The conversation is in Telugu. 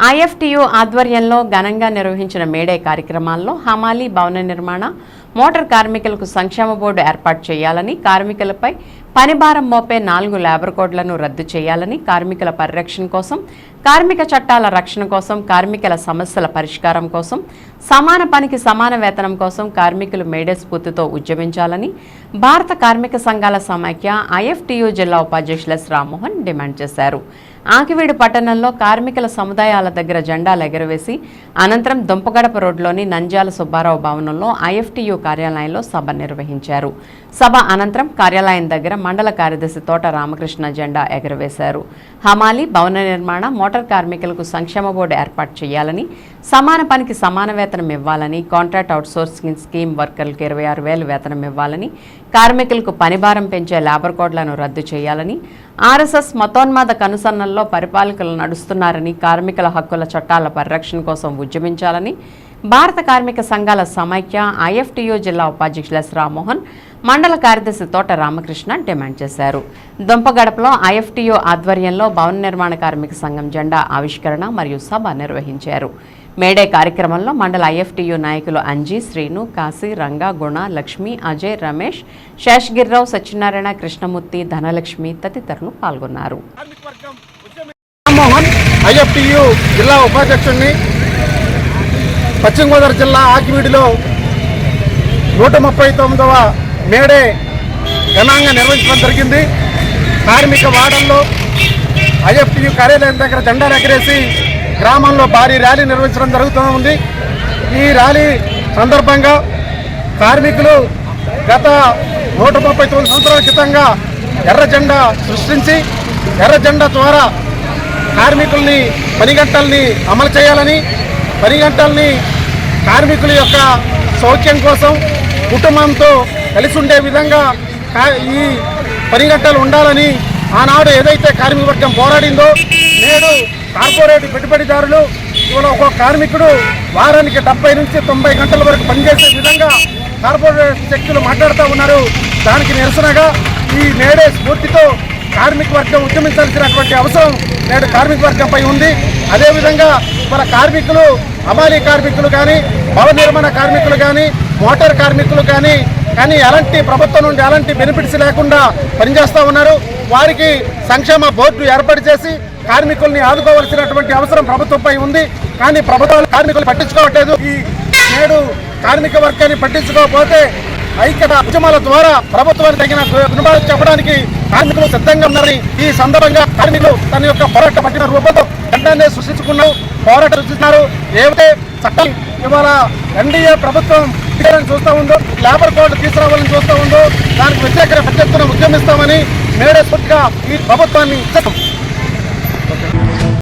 ఐఎఫ్టియు ఆధ్వర్యంలో ఘనంగా నిర్వహించిన మేడే కార్యక్రమాల్లో హమాలీ భవన నిర్మాణ మోటార్ కార్మికులకు సంక్షేమ బోర్డు ఏర్పాటు చేయాలని కార్మికులపై పనిభారం మోపే నాలుగు లేబర్ కోడ్లను రద్దు చేయాలని కార్మికుల పరిరక్షణ కోసం కార్మిక చట్టాల రక్షణ కోసం కార్మికుల సమస్యల పరిష్కారం కోసం సమాన పనికి సమాన వేతనం కోసం కార్మికులు మేడే స్ఫూర్తితో ఉద్యమించాలని భారత కార్మిక సంఘాల సమాఖ్య ఐఎఫ్టియు జిల్లా ఉపాధ్యక్షులు ఎస్ రామ్మోహన్ డిమాండ్ చేశారు. ఆకివీడు పట్టణంలో కార్మికుల సముదాయాల దగ్గర జెండాలు ఎగరవేసి అనంతరం దుంపగడప రోడ్లోని నంజాల సుబ్బారావు భవనంలో ఐఎఫ్టీయూ కార్యాలయంలో సభ నిర్వహించారు. సభ అనంతరం కార్యాలయం దగ్గర మండల కార్యదర్శి తోట రామకృష్ణ జెండా ఎగరవేశారు. హమాలి భవన నిర్మాణ మోటార్ కార్మికులకు సంక్షేమ బోర్డు ఏర్పాటు చేయాలని సమాన పనికి సమాన వేతనం ఇవ్వాలని కాంట్రాక్ట్ అవుట్సోర్సింగ్ స్కీమ్ వర్కర్లకు ఇరవై ఆరు వేలు వేతనం ఇవ్వాలని కార్మికులకు పనిభారం పెంచే లేబర్ కోడ్లను రద్దు చేయాలని ఆర్ఎస్ఎస్ మతోన్మాద కనుసన్నల్లో పరిపాలకులు నడుస్తున్నారని కార్మికుల హక్కుల చట్టాల పరిరక్షణ కోసం ఉద్యమించాలని భారత కార్మిక సంఘాల సమైక్య ఐఎఫ్టీయూ జిల్లా ఉపాధ్యక్షులు ఎస్ రామ్మోహన్ మండల కార్యదర్శి తోట రామకృష్ణ డిమాండ్ చేశారు. దుంపగడపలో ఐఎఫ్టీయూ ఆధ్వర్యంలో భవన నిర్మాణ కార్మిక సంఘం జెండా ఆవిష్కరణ మరియు సభ నిర్వహించారు. మేడే కార్యక్రమంలో మండల ఐఎఫ్టియు నాయకులు అంజీ శ్రీను కాశీ రంగా గుణ లక్ష్మి అజయ్ రమేష్ శేషగిరిరావు సత్యనారాయణ కృష్ణమూర్తి ధనలక్ష్మి తదితరులు పాల్గొన్నారు. ఐఎఫ్టియు జిల్లా ఉపాధ్యక్షుడిని పశ్చిమ గోదావరి జిల్లా ఆకివీడిలో నూట ముప్పై తొమ్మిదవ మేడే ఘనంగా నిర్వహించడం జరిగింది. కార్మిక వాడల్లో ఐఎఫ్టియు కార్యాలయం దగ్గర జెండాలు ఎగరేసి గ్రామంలో భారీ ర్యాలీ నిర్వహించడం జరుగుతూ ఉంది. ఈ ర్యాలీ సందర్భంగా కార్మికులు గత నూట ముప్పై తొమ్మిది సంవత్సరాల క్రితంగా ఎర్ర జెండా సృష్టించి ఎర్ర జెండా ద్వారా కార్మికుల్ని పని గంటల్ని అమలు చేయాలని పని గంటల్ని కార్మికుల యొక్క సౌఖ్యం కోసం కుటుంబంతో కలిసి ఉండే విధంగా కా- ఈ పని గంటలు ఉండాలని ఆనాడు ఏదైతే కార్మిక వర్గం పోరాడిందో నేడు కార్పొరేట్ పెట్టుబడిదారులు ఇవాళ ఒక కార్మికుడు వారానికి డెబ్బై నుంచి తొంభై గంటల వరకు పనిచేసే విధంగా కార్పొరేట్ శక్తులు మాట్లాడుతూ ఉన్నారు. దానికి నిరసనగా ఈ నేడే స్ఫూర్తితో కార్మిక వర్గం ఉద్యమించాల్సినటువంటి అవసరం నేడు కార్మిక వర్గంపై ఉంది. అదేవిధంగా మన కార్మికులు అమాలీ కార్మికులు కానీ భవన నిర్మాణ కార్మికులు కానీ మోటార్ కార్మికులు కానీ కానీ ఎలాంటి ప్రభుత్వం నుండి ఎలాంటి బెనిఫిట్స్ లేకుండా పనిచేస్తూ ఉన్నారు. వారికి సంక్షేమ బోర్డు ఏర్పాటు చేసి కార్మికుల్ని ఆదుకోవాల్సినటువంటి అవసరం ప్రభుత్వంపై ఉంది. కానీ ప్రభుత్వాలు కార్మికులు పట్టించుకోవట్లేదు. ఈ నేడు కార్మిక వర్గాన్ని పట్టించుకోకపోతే ఐక్యత ఉద్యమాల ద్వారా ప్రభుత్వానికి తగిన గుణపాఠం చెప్పడానికి కార్మికులు సిద్ధంగా ఉన్నారని ఈ సందర్భంగా కార్మికులు తన యొక్క పోరాట పట్టిన రూపంలో వెంటనే సృష్టించుకున్నారు పోరాటం సృష్టిస్తున్నారు. ఏమిటే చట్టం ఇవాళ ఎన్డీఏ ప్రభుత్వం చూస్తూ ఉందో లేబర్ కోడ్ తీసుకురావాలని చూస్తూ ఉందో దానికి వ్యతిరేకంగా పెద్ద ఎత్తున ఉద్యమిస్తామని మేడే స్ఫూర్తిగా ఈ ప్రభుత్వాన్ని কথা